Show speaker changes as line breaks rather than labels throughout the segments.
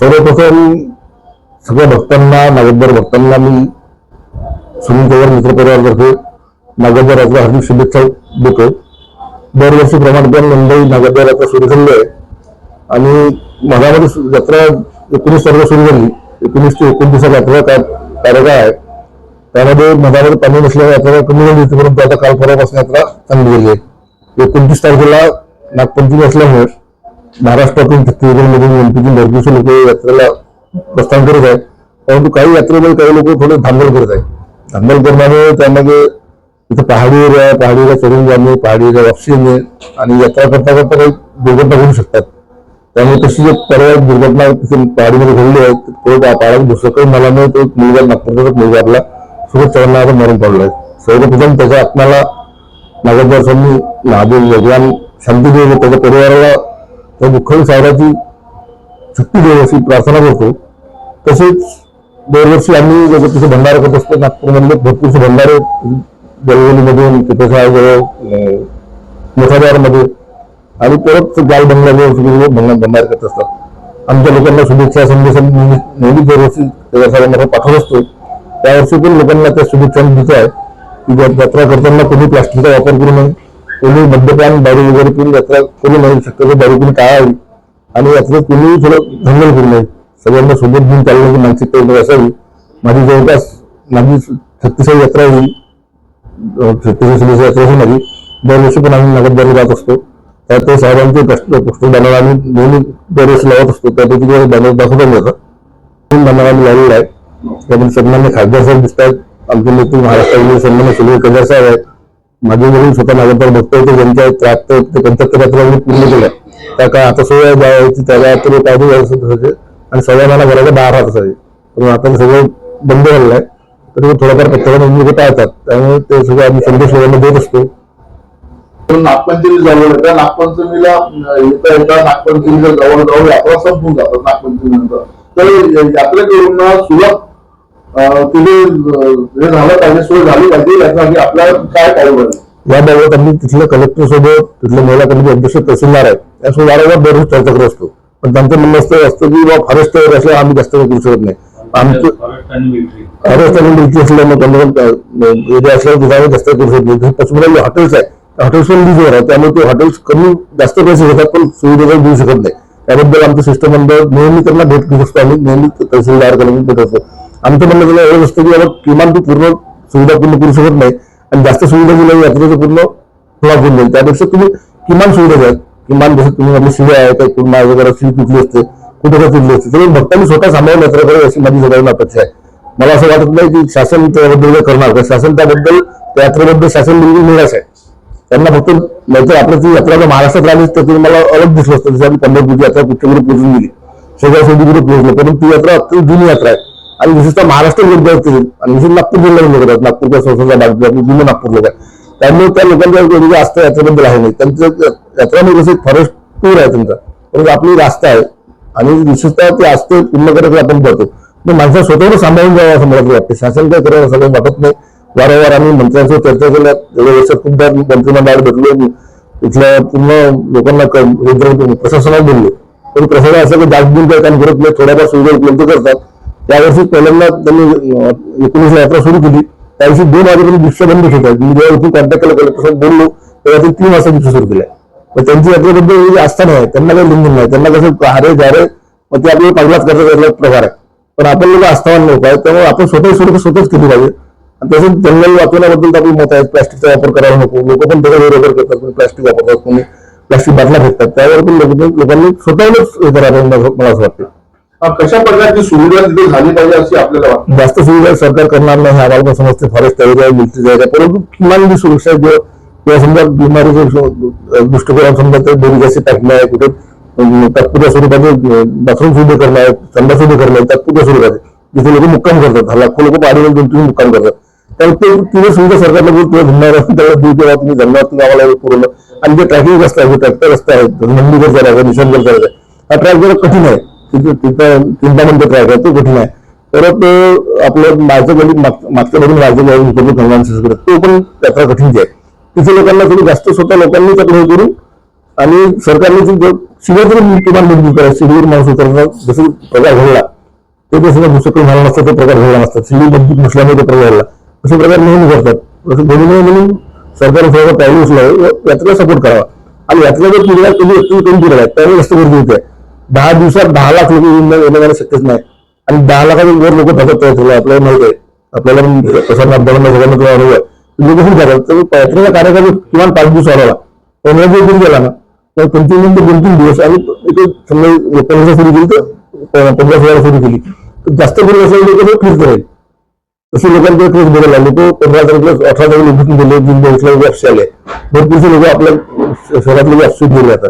सर्वप्रथम सगळ्या भक्तांना नागदर भक्तांना मी सुनील पवार मित्र परिवारातर्फे हार्दिक शुभेच्छा देतो. दरवर्षीप्रमाणे पण मुंबई नागदराचा सुरू झाली आहे. आणि मधामध्ये जत्रा यात्रा एकोणीस तारखा सुरू झाली. एकोणीस ते एकोणतीस यात्रा का तारखा आहे. त्यामध्ये मधावर पाणी नसल्याने यात्रा कमी झाली होती परंतु आता काल परवापासून यात्रा चांगली झाली आहे. एकोणतीस तारखेला नागपंचमी असल्यामुळे महाराष्ट्रातून छत्तीसगडमधून एमपीतून भरपूरशे लोक यात्रेला प्रस्थान करत आहेत. परंतु काही यात्रेमध्ये काही लोक थोडे धांदल करत आहेत. धांदल करण्यामुळे त्यामध्ये इथं पहाडी एरिया आहे पहाडी एरिया चढून जाणे पहाडी एरिया वापसी येणे आणि यात्रा करता करता काही दुर्घटना घडू शकतात. त्यामुळे तशी जे पर्याय दुर्घटना तिथे पहाडीमध्ये घडली आहे तो त्या पहाडात सकाळी मला तो एक मुलगा नागपूरचा एक मुलगा आपला सुरत चव्हाणाला मरण पावला आहे. सर्वप्रथम त्याच्या आत्म्याला नागोदर महादेव भगवान शांती देव त्याच्या परिवाराला त्या दुःखद सावराची सुट्टी देऊ अशी प्रार्थना करतो. तसेच दरवर्षी आम्ही जसं तिथे भंडारा करत असतो. नागपूरमधले भरपूरसे भंडारे गलगलीमधून तिथे शाळेजवळ मोठाबारमध्ये आणि परत गाल बंगल्याजवळ सगळे भंडार भंडार करत असतात. आमच्या लोकांना शुभेच्छा संदेश नेहमी दरवर्षी साहेबांना पाठवत असतो. त्यावर्षी पण लोकांना त्या शुभेच्छा देत आहे की जर यात्रा करताना कोणी प्लास्टिकचा वापर करू नये. कोणी मद्यपान दारू वगैरे पिऊन यात्रा करू नये शक्यतो दारू पिऊन टाळावी आणि यात्रा कोणी थोडं धंगल करू नये. सगळ्यांना सोबत घेऊन चालण्याची मानसिकता वगैरे असावी. माझी जवळपास माझी छत्तीसावी यात्रा होईल. छत्तीस यात्रा होईल माझी दरवर्षी पण आम्ही नगरद्वारे जात असतो. त्यात ते साहेबांचे कष्ट पुस्तक आम्ही नेहमी दरवर्षी लावत असतो. त्यापैकी ते बनव दाखवता जातं बनवून आम्ही लावलेला आहे. त्यामध्ये सन्मान्य खासदार साहेब दिसत आहेत आमचे नेते महाराष्ट्राचे सन्मान्य सुनील केदार साहेब आहेत. माझे वडील स्वतः नागरदार बघतोय होते ज्यांच्या त्र्याहत्तर ते पंच्याहत्तर यात्रा पूर्ण केलं त्या काय आता सोया जायची त्याला तरी पाहिजे जायचं असायचे आणि सगळ्या मला घराच्या बाहेर राहत असायचे पण आता सगळं बंद झालेलं आहे. तर ते थोडंफार पत्रिका लोक टाळतात त्यामुळे ते सगळं आम्ही संदेश लोकांना देत असतो.
पण नागपंचमी जवळ येतात नागपंचमीला येता येता नागपंचमीला जवळ जवळ यात्रा संपून जातात नागपंचमीनंतर. तर यात्रेकरून सुलभ तिथे अं, हे झालं पाहिजे सोय झाली पाहिजे यासाठी आपल्याला काय पाहिजे
याबाबत आम्ही तिथल्या कलेक्टर सोबत तिथल्या महिला कमिटी अध्यक्ष तहसीलदार आहेत. त्यासोबत वारंवार दररोज चर्चा करत असतो. पण त्यांचं म्हणणं असतं असतं की बा फॉरेस्ट आम्ही जास्त काही करू शकत नाही. आमचं
फॉरेस्ट आणि मिलिटरी
असल्यामुळे त्यांना एरिया असल्यावर तिथे जास्त करू शकत नाही. हॉटेल्स आहे हॉटेल्स पण लीजवर आहे त्यामुळे ते हॉटेल्स कमी जास्त पैसे घेतात पण सुविधा देऊ शकत नाही. त्याबद्दल आमचं सिस्टम मंडळ नेहमी त्यांना भेट घेत असतो आम्ही नेहमी तहसीलदार करून भेट असतो. आमचं म्हणणं त्याला एवढं असतं की बाबा किमान तू पूर्ण सुविधा पूर्ण करू शकत नाही. आणि जास्त सुविधा दिल्या यात्रेचं पूर्ण फ्लॉप होऊन जाईल. त्यापेक्षा तुम्ही किमान सुविधा द्या. किमान जसं तुम्ही आपली शिव्या आहे काही पूर्ण माझ्या घरात शिव तुटली असते कुठे काय तुटली असते. तरी भक्तांनी स्वतः सांभाळून यात्रा करावी अशी माझी सगळ्यांना अपेक्षा आहे. मला असं वाटत नाही की शासन त्याबद्दल करणार. का शासन त्याबद्दल त्या यात्रेबद्दल शासन बिलकुल निराश आहे. त्यांना फक्त नाहीतर आपलं ती यात्रा जर महाराष्ट्रात राहिली तर मला अलग दिसलं असतं. जसं आम्ही पंढरपूरची यात्रा कुठच्याकडे पोहोचून गेली. सगळ्या सोबीकडे पोहोचलो परंतु ती यात्रा अत्यंत जुनी यात्रा आहे. आणि विशेषतः महाराष्ट्र विद्यार्थी आणि विशेष नागपूर जिल्ह्यात करतात नागपूरच्या संस्थेचा भाग आपले जुने नागपूर त्यामुळे त्या लोकांच्या वेगळी आस्था म्हणजे यात्रेबद्दल आहे नाही. त्यांचं यात्रा म्हणजे कसं फॉरेस्ट टूर आहे त्यांचा परंतु आपली रास्ता आहे. आणि विशेषतः ते आस्थे पूर्ण करायचं आपण करतो मग माणसं स्वतःवर सांभाळून जावं असं मला वाटते. शासन काय करायला असं काही वाटत नाही. वारंवार आम्ही मंत्र्यांसोबत चर्चा केल्या. गेल्या वर्षात खूपदा मंत्रिमंडळात भेटलो. इथल्या पूर्ण लोकांना प्रशासनात बोललो. पण प्रशासन असं काही जागबून काही काम करत नाही. थोड्याफार सुविधा उपलब्ध करतात. त्यावर्षी पहिल्यांदा त्यांनी एकोणीस यात्रा सुरू केली. त्या दोन वाजेपर्यंत रिक्षा बंद ठेवतात मी जेव्हा इथून कॉन्टॅक्ट केला कलेक्टर बोललो तेव्हा ते तीन वाजता रिक्षा सुरू केल्या पण त्यांची यात्रेबद्दल एवढी आस्था नाही आहे. त्यांना काही लिंगन नाही. त्यांना कसं हारे जारे मग ते आपल्याला पाहिलाच करतात प्रकार आहे. पण आपण लोक आस्थावान लोक आहे त्यामुळे आपण स्वतः सुरू स्वतःच केली पाहिजे. आणि तसंच जंगल वाचवण्याबद्दल तर आपली मत आहे प्लास्टिकचा वापर करायला नको. लोक पण त्याचा विरोध करतात कोणी प्लास्टिक वापरतात कोणी प्लास्टिक बाटल्या फेकतात. त्यावर पण लोकांनी स्वतःलाच हे करायला मला असं वाटतं.
कशा प्रकारची सुविधा तिथे झाली पाहिजे अशी आपल्याला वाटतं?
जास्त सुविधा सरकार करणार नाही. हे आम्हाला पण समजते फॉरेस्ट एरिया मिलिटरी एरिया परंतु किमान जी सुरक्षा किंवा समजा बिमारीचे दृष्टिकोन समजा ते दोरी जास्त टाकणं आहे कुठे तात्पुरत्या स्वरूपाचे बाथरूम सुद्धा करणं आहे संडा सुद्धा करणं आहे तात्पुरत्या स्वरूपाचे. जिथे लोक मुक्काम करतात. लाखो लोक पाणी दोन तुम्ही मुक्काम करतात. त्यामुळे ते तिथे सुविधा सरकारला बोलून तुला त्याला दूर तेव्हा तुम्ही धंदा तुम्ही आम्हाला पुरवलं. आणि जे ट्रॅकिंग रस्ते आहे ट्रॅक्टर रस्ते आहेत नंदीगड करायचा निशाणगड करायचा हा ट्रॅक जरा कठीण आहे. तिथे तिथं चिंतामणचा ट्रॅक आहे तो कठीण आहे परत आपलं माझं गणित मागच्या मधून माझं गणित करून भगवान तो पण यात्रा कठीण आहे. तिथे लोकांना थोडी जास्त स्वतः लोकांनी त्यात हे करून आणि सरकारने शिवाय तरी किमान मजबूत करा शिडीवर माणूस उतरणं जसं प्रकार घडला ते जसं दुसरं झाला नसतं ते प्रकार घडला नसतात शिडी मजबूत नसल्यामुळे ते प्रकार घडला. असे प्रकार नेहमी करतात असं घडू नये म्हणून सरकारने थोडं पाहिजे उचलावं यात्रेला सपोर्ट करावा. आणि यात्रा जर पिढीला कधी कमी केलेला आहे. त्यावेळी जास्त गर्दी होते. दहा दिवसात दहा लाख लोक येऊन येणं जाणं शक्यच नाही. आणि दहा लाखाच्या वर लोक भगत आहेत तुला आपल्याला माहीत आहे. आपल्याला पण प्रसार माध्यमांना सगळ्यांना तुला अनुभव आहे. लोक खूप जातात तर यात्रेचा कार्यक्रम किमान पाच दिवस वाढवला पंधरा दिवस जरी गेला ना. तर कंटिन्यू दोन तीन दिवस आणि एक समजा पंधरा सुरू केली तर पंधरा सोळा सुरू केली. तर जास्त करून असं लोक फिरत राहील तसे लोकांकडे क्रेज बघायला लागले. तो पंधरा तारखेला अठरा तारखेला उभून गेले जिल्हा इथल्या व्यवसाय आले. भरपूरसे लोक आपल्या शहरातले व्यापसूट गेले आता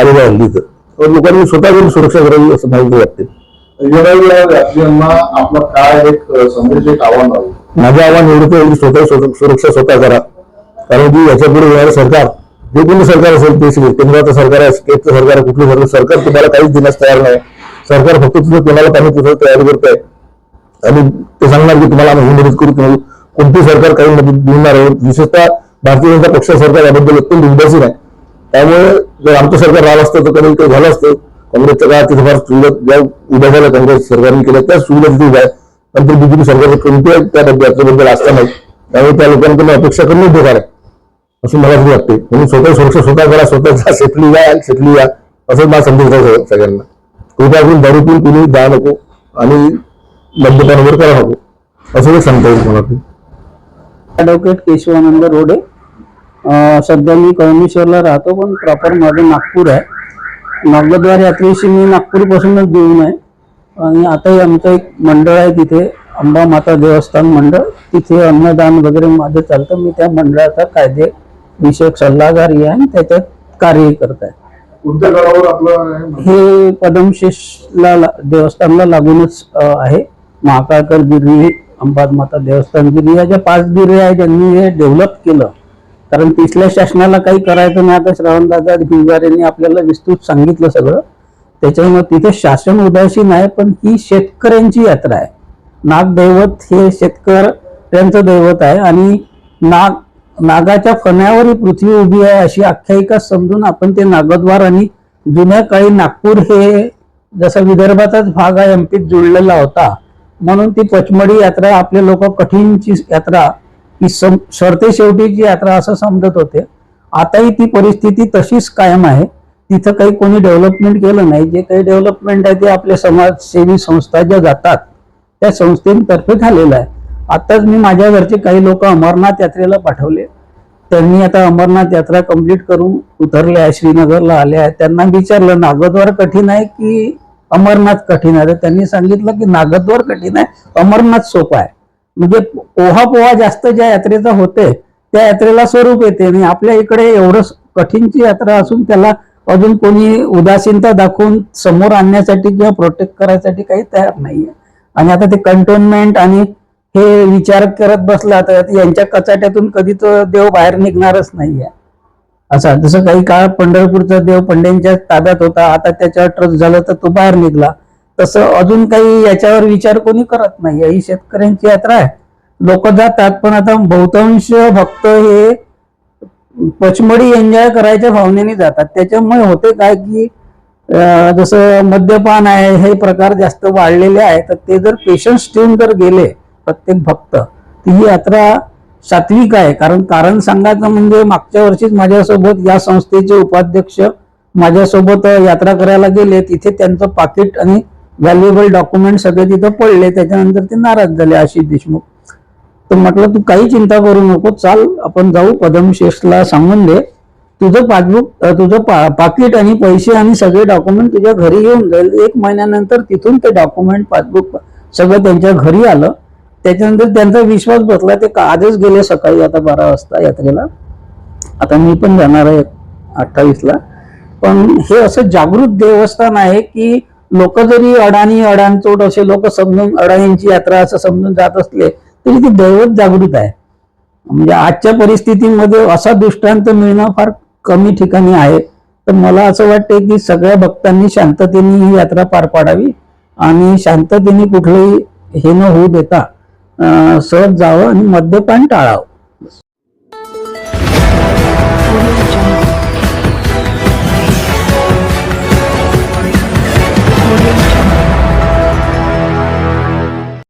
आलेल्या हल्ली तर. लोकांनी स्वतः घरी सुरक्षा करावी असं माहिती वाटते.
आपला काय एक अ, संदेश एक आव्हान
माझं आव्हान एवढं एवढी स्वतः स्वतः- सुरक्षा स्वतः करा. कारण की याच्यापुढे येणारं सरकार जे कोणी सरकार असेल ते सगळे केंद्राचं सरकार आहे स्टेटचं सरकार आहे कुठलं सरकार सरकार तुम्हाला काहीच देण्यास तयार नाही. सरकार फक्त तुझं कोणाला पाणी पुरवण्यास तयारी करत आहे आणि ते सांगणार की तुम्हाला आम्ही ही मदत करू तुम्हाला कोणती सरकार काही मदत देणार आहे. विशेषतः भारतीय जनता पक्ष सरकार याबद्दल अत्यंत उदासीन आहे. त्यामुळे जर आमचं सरकार राहिलं असतं तर कधी काही झालं असतं. काँग्रेसच्या काळात तिथे फार सुविधा ज्या उभ्या झाल्या काँग्रेस सरकारने केल्या त्या सुविधा तिथे उभ्या आहेत. नंतर बीजेपी सरकारचं कोणत्याही त्या यात्रेबद्दल असता नाही. त्यामुळे त्या लोकांकडून अपेक्षा करणं बेकार आहे असं मला तरी वाटते म्हणून स्वतः सुरक्षा स्वतः करा स्वतः सेफली या सेफली या असं मला संदेश आहे सगळ्यांना. कृपया करून दारू पिऊन कुणी जा नको आणि मद्यपान वगैरे करा नको असं एक सांगता येईल मला
ॲडव्होकेट केशवानंद रोडे. सध्या मी कळमेश्वरला राहतो पण प्रॉपर माझं नागपूर आहे. नागद्वार यात्रेशी मी नागपूरपासूनच देऊन आहे आणि आताही आमचं एक मंडळ आहे तिथे अंबा माता देवस्थान मंडळ. तिथे अन्नदान वगैरे माझं चालतं. मी त्या मंडळाचा कायदे विषयक सल्लागार आहे आणि त्याच्यात कार्यही करत आहे? हे पदमशेषला देवस्थानला लागूनच आहे. महाकाळकर गिरी अंबाद माता देवस्थान गिरी या ज्या पाच गिरी आहे त्यांनी हे डेव्हलप केलं. कारण तिथल्या शासनाला काही करायचं नाही. आता श्रावणदादा भिवार यांनी आपल्याला विस्तृत सांगितलं सगळं. त्याच्यामुळे तिथे शासन उदासीन आहे पण ही शेतकऱ्यांची यात्रा आहे. नागदैवत हे शेतकऱ्यांचं दैवत आहे आणि नाग नागाच्या फण्यावर ही पृथ्वी उभी आहे अशी आख्यायिका समजून आपण ते नागद्वार आणि जुन्या काळी नागपूर हे जसा विदर्भाचाच भाग आहे एमपीत जुळलेला होता. म्हणून ती पचमडी यात्रा आपले लोक कठीणची यात्रा की सम सरते शेवटीची यात्रा असं समजत होते आताही ती परिस्थिती तशीच कायम आहे. तिथं काही कोणी डेव्हलपमेंट केलं नाही. जे काही डेव्हलपमेंट आहे ते आपल्या समाजसेवी संस्था ज्या जातात त्या संस्थेतर्फे झालेलं आहे. आताच मी माझ्या घरचे काही लोक अमरनाथ यात्रेला पाठवले. त्यांनी आता अमरनाथ यात्रा कंप्लीट करून उतरले आहे श्रीनगरला आले आहे त्यांना विचारलं नागद्वार कठीण आहे की अमरनाथ कठीण आहे? तर त्यांनी सांगितलं की नागद्वार कठीण आहे अमरनाथ सोपं आहे. म्हणजे पोहा पोहा जास्त ज्या यात्रेचा होते त्या यात्रेला स्वरूप येते आणि आपल्या इकडे एवढं कठीणची यात्रा असून त्याला अजून कोणी उदासीनता दाखवून समोर आणण्यासाठी किंवा प्रोटेक्ट करायसाठी काही तयार नाहीये. आणि आता ते कंटोनमेंट आणि हे विचार करत बसला तर यांच्या कचाट्यातून कधी तो देव बाहेर निघणारच नाहीये. असा जसं काही काळ पंढरपूरचा देव पंड्यांच्या ताब्यात होता आता त्याच्यावर ट्रस्ट झालं तर तो बाहेर निघला. तसं अजून काही याच्यावर विचार कोणी करत नाही. ही शेतकऱ्यांची यात्रा आहे. लोक जातात पण आता बहुतांश भक्त हे पचमडी एन्जॉय करायच्या भावनेने जातात. त्याच्यामुळे होते काय की जसं मद्यपान आहे हे प्रकार जास्त वाढलेले आहे तर ते जर पेशन्स ठेवून जर गेले प्रत्येक भक्त तर ही यात्रा सात्विक आहे. कारण कारण सांगायचं म्हणजे मागच्या वर्षीच माझ्यासोबत या संस्थेचे उपाध्यक्ष माझ्यासोबत यात्रा करायला गेले. तिथे त्यांचं पाकिट आणि व्हॅल्युएबल डॉक्युमेंट सगळे तिथं पडले त्याच्यानंतर ते नाराज झाले आशिष देशमुख. तर म्हटलं तू काही चिंता करू नको चाल आपण जाऊ पदमशेषला सांगून दे. तुझं पासबुक तुझं पा पाकिट आणि पैसे आणि सगळे डॉक्युमेंट तुझ्या घरी येऊन जाईल. एक महिन्यानंतर तिथून ते डॉक्युमेंट पासबुक सगळं त्यांच्या घरी आलं. त्याच्यानंतर त्यांचा विश्वास बसला ते का- आजच गेले सकाळी आता बारा वाजता यात्रेला. आता मी पण जाणार आहे अठ्ठावीसला. पण हे असं जागृत देवस्थान आहे की लोक जरी अडाणी अडाणचोट असे लोक समजून अडाणींची यात्रा असं समजून जात असले तरी ती दैवत जागृत आहे. म्हणजे आजच्या परिस्थितीमध्ये असा दृष्टांत मिळणं फार कमी ठिकाणी आहे. तर मला असं वाटते की सगळ्या भक्तांनी शांततेने ही यात्रा पार पाडावी आणि शांततेने कुठलंही हे न होऊ देता सहज जावं आणि मद्यपान टाळावं.